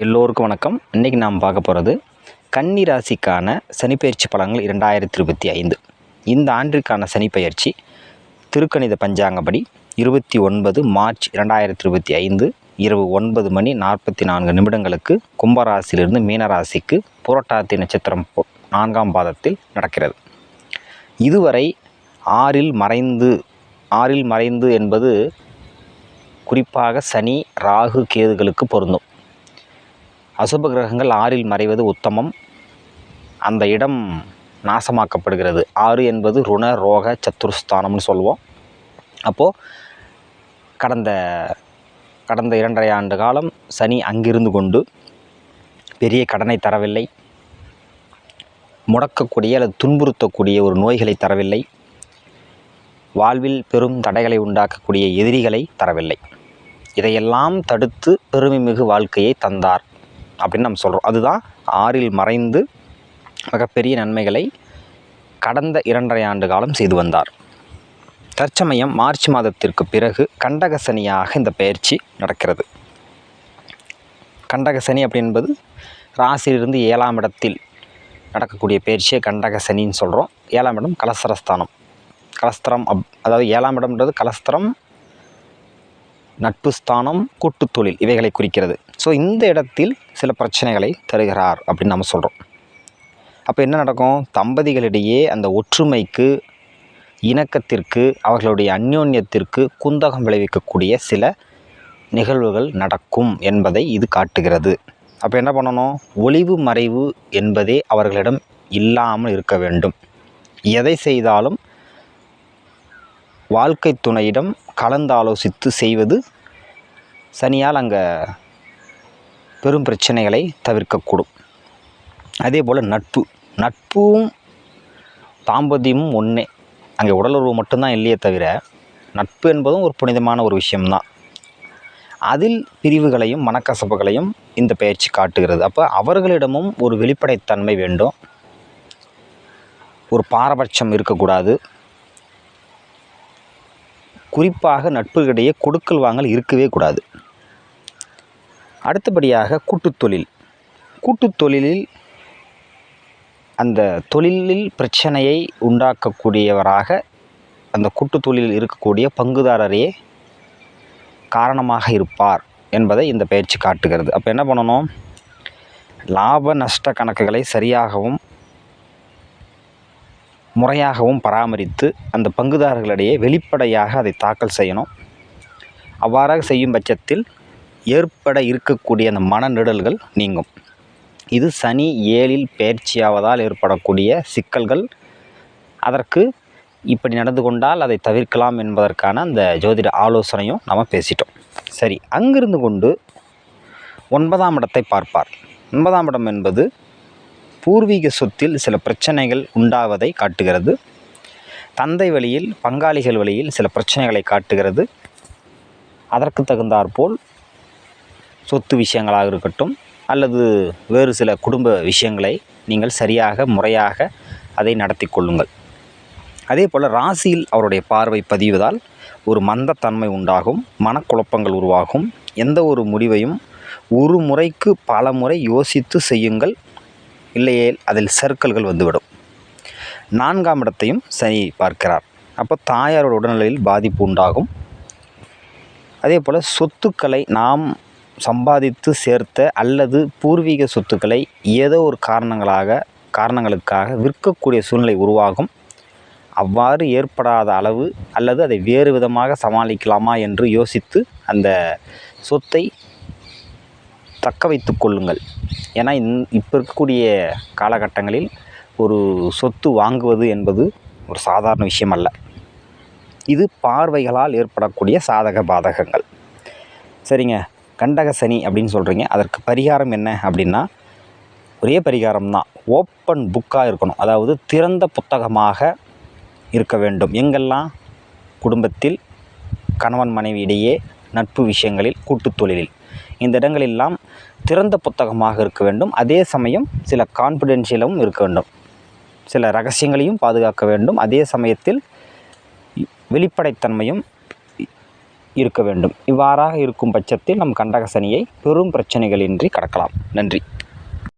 எல்லோருக்கும் வணக்கம். இன்றைக்கி நாம் பார்க்க போகிறது கன்னி ராசிக்கான சனிப்பெயர்ச்சி பலன்கள் இரண்டாயிரத்தி இருபத்தி ஐந்து. இந்த ஆண்டிற்கான சனிப்பெயர்ச்சி திருக்கணித பஞ்சாங்கப்படி இருபத்தி ஒன்பது மார்ச் இரண்டாயிரத்தி இருபத்தி ஐந்து இரவு ஒன்பது மணி நாற்பத்தி நான்கு நிமிடங்களுக்கு கும்பராசியிலிருந்து மீனராசிக்கு புரட்டாத்தி நட்சத்திரம் நான்காம் பாதத்தில் நடக்கிறது. இதுவரை ஆறில் மறைந்து ஆறில் மறைந்து என்பது குறிப்பாக சனி ராகு கேதுகளுக்கு பொருந்தும். அசுப கிரகங்கள் ஆறில் மறைவது உத்தமம். அந்த இடம் நாசமாக்கப்படுகிறது. ஆறு என்பது ருண ரோக சத்துருஸ்தானம்னு சொல்லுவோம் அப்போது கடந்த கடந்த இரண்டரை ஆண்டு காலம் சனி அங்கிருந்து கொண்டு பெரிய கடனை தரவில்லை. முடக்கக்கூடிய அல்லது துன்புறுத்தக்கூடிய ஒரு நோய்களை தரவில்லை. வாழ்வில் பெரும் தடைகளை உண்டாக்கக்கூடிய எதிரிகளை தரவில்லை. இதையெல்லாம் தடுத்து பெருமைமிகு வாழ்க்கையை தந்தார். அப்படின்னு நம்ம சொல்கிறோம் அதுதான் ஆறில் மறைந்து மிகப்பெரிய நன்மைகளை கடந்த இரண்டரை ஆண்டு காலம் செய்து வந்தார். தற்சமயம் மார்ச் மாதத்திற்கு பிறகு கண்டக சனியாக இந்த பயிற்சி நடக்கிறது. கண்டக சனி அப்படி என்பது ராசியிலிருந்து ஏழாம் இடத்தில் நடக்கக்கூடிய பயிற்சியை கண்டக சனின்னு சொல்கிறோம் ஏழாம் இடம் கலசரஸ்தானம் கலஸ்திரம் அப் அதாவது ஏழாம் இடம்ன்றது கலஸ்திரம் நட்பு ஸ்தானம் கூட்டு தொழில் இவைகளை குறிக்கிறது. ஸோ இந்த இடத்தில் சில பிரச்சனைகளை தருகிறார் அப்படின்னு நம்ம சொல்கிறோம் அப்போ என்ன நடக்கும்? தம்பதிகளிடையே அந்த ஒற்றுமைக்கு இணக்கத்திற்கு அவர்களுடைய அந்யோன்யத்திற்கு குந்தகம் விளைவிக்கக்கூடிய சில நிகழ்வுகள் நடக்கும் என்பதை இது காட்டுகிறது. அப்போ என்ன பண்ணணும்? ஒளிவு மறைவு என்பதே அவர்களிடம் இல்லாமல் இருக்க வேண்டும். எதை செய்தாலும் வாழ்க்கை துணையிடம் கலந்தாலோசித்து செய்வது சனியால் அங்கே பெரும் பிரச்சனைகளை தவிர்க்கக்கூடும். அதே போல் நட்பு. நட்பும் தாம்பத்தியமும் ஒன்றே அங்கே உடலுறவு மட்டும்தான் இல்லையே தவிர நட்பு என்பதும் ஒரு புனிதமான ஒரு விஷயம்தான். அதில் பிரிவுகளையும் மனக்கசப்புகளையும் இந்த பயிற்சி காட்டுகிறது. அப்போ அவர்களிடமும் ஒரு வெளிப்படைத்தன்மை வேண்டும். ஒரு பாரபட்சம் இருக்கக்கூடாது. குறிப்பாக நட்புகளிடையே கொடுக்கல் வாங்கல் இருக்கவே கூடாது. அடுத்தபடியாக கூட்டுத் தொழில். கூட்டுத் தொழிலில் அந்த தொழிலில் பிரச்சனையை உண்டாக்கக்கூடியவராக அந்த கூட்டுத் தொழிலில் இருக்கக்கூடிய பங்குதாரரே காரணமாக இருப்பார் என்பதை இந்த பயிற்சி காட்டுகிறது. அப்போ என்ன பண்ணணும்? லாப நஷ்ட கணக்குகளை சரியாகவும் முறையாகவும் பராமரித்து அந்த பங்குதாரர்களிடையே வெளிப்படையாக அதை தாக்கல் செய்யணும். அவ்வாறாக செய்யும் பட்சத்தில் ஏற்பட இருக்கக்கூடிய அந்த மனநிடல்கள் நீங்கும். இது சனி ஏழில் பயிற்சியாவதால் ஏற்படக்கூடிய சிக்கல்கள். அதற்கு இப்படி நடந்து கொண்டால் அதை தவிர்க்கலாம் என்பதற்கான அந்த ஜோதிட ஆலோசனையும் நம்ம பேசிட்டோம். சரி அங்கிருந்து கொண்டு ஒன்பதாம் இடத்தை பார்ப்பார். ஒன்பதாம் இடம் என்பது பூர்வீக சொத்தில் சில பிரச்சனைகள் உண்டாவதை காட்டுகிறது. தந்தை வழியில் பங்காளிகள் வழியில் சில பிரச்சனைகளை காட்டுகிறது. அதற்கு தகுந்தாற்போல் சொத்து விஷயங்களாக இருக்கட்டும் அல்லது வேறு சில குடும்ப விஷயங்களை நீங்கள் சரியாக முறையாக அதை நடத்தி கொள்ளுங்கள். அதே போல் ராசியில் அவருடைய பார்வை பதிவதால் ஒரு மந்தத்தன்மை உண்டாகும் மனக்குழப்பங்கள் உருவாகும். எந்த ஒரு முடிவையும் ஒரு முறைக்கு பல முறை யோசித்து செய்யுங்கள். இல்லையே அதில் சர்க்கல்கள் வந்துவிடும். நான்காம் இடத்தையும் சனி பார்க்கிறார். அப்போ தாயாரோட உடல்நிலையில் பாதிப்பு உண்டாகும். அதே போல் சொத்துக்களை நாம் சம்பாதித்து சேர்த்த அல்லது பூர்வீக சொத்துக்களை ஏதோ ஒரு காரணங்களாக காரணங்களுக்காக விற்கக்கூடிய சூழ்நிலை உருவாகும். அவ்வாறு ஏற்படாத அளவு அல்லது அதை வேறு விதமாக சமாளிக்கலாமா என்று யோசித்து அந்த சொத்தை தக்க வைத்து கொள்ளுங்கள். ஏன்னா இந் இப்போ இருக்கக்கூடிய காலகட்டங்களில் ஒரு சொத்து வாங்குவது என்பது ஒரு சாதாரண விஷயம் அல்ல இது பார்வைகளால் ஏற்படக்கூடிய சாதக பாதகங்கள். சரிங்க. கண்டக சனி அப்படின்னு சொல்கிறீங்க அதற்கு பரிகாரம் என்ன அப்படின்னா ஒரே பரிகாரம் தான். ஓப்பன் புக்காக இருக்கணும். அதாவது திறந்த புத்தகமாக இருக்க வேண்டும். எங்கெல்லாம்? குடும்பத்தில் கணவன் மனைவி இடையே நட்பு விஷயங்களில் கூட்டுத் தொழிலில். இந்த இடங்களெல்லாம் திறந்த புத்தகமாக இருக்க வேண்டும். அதே சமயம் சில கான்ஃபிடென்ஷியலும் இருக்க வேண்டும். சில ரகசியங்களையும் பாதுகாக்க வேண்டும். அதே சமயத்தில் வெளிப்படைத்தன்மையும் இருக்க வேண்டும். இவ்வாறாக இருக்கும் பட்சத்தில் நம் கண்டக சனியை பெரும் பிரச்சனைகளின்றி கடக்கலாம். நன்றி.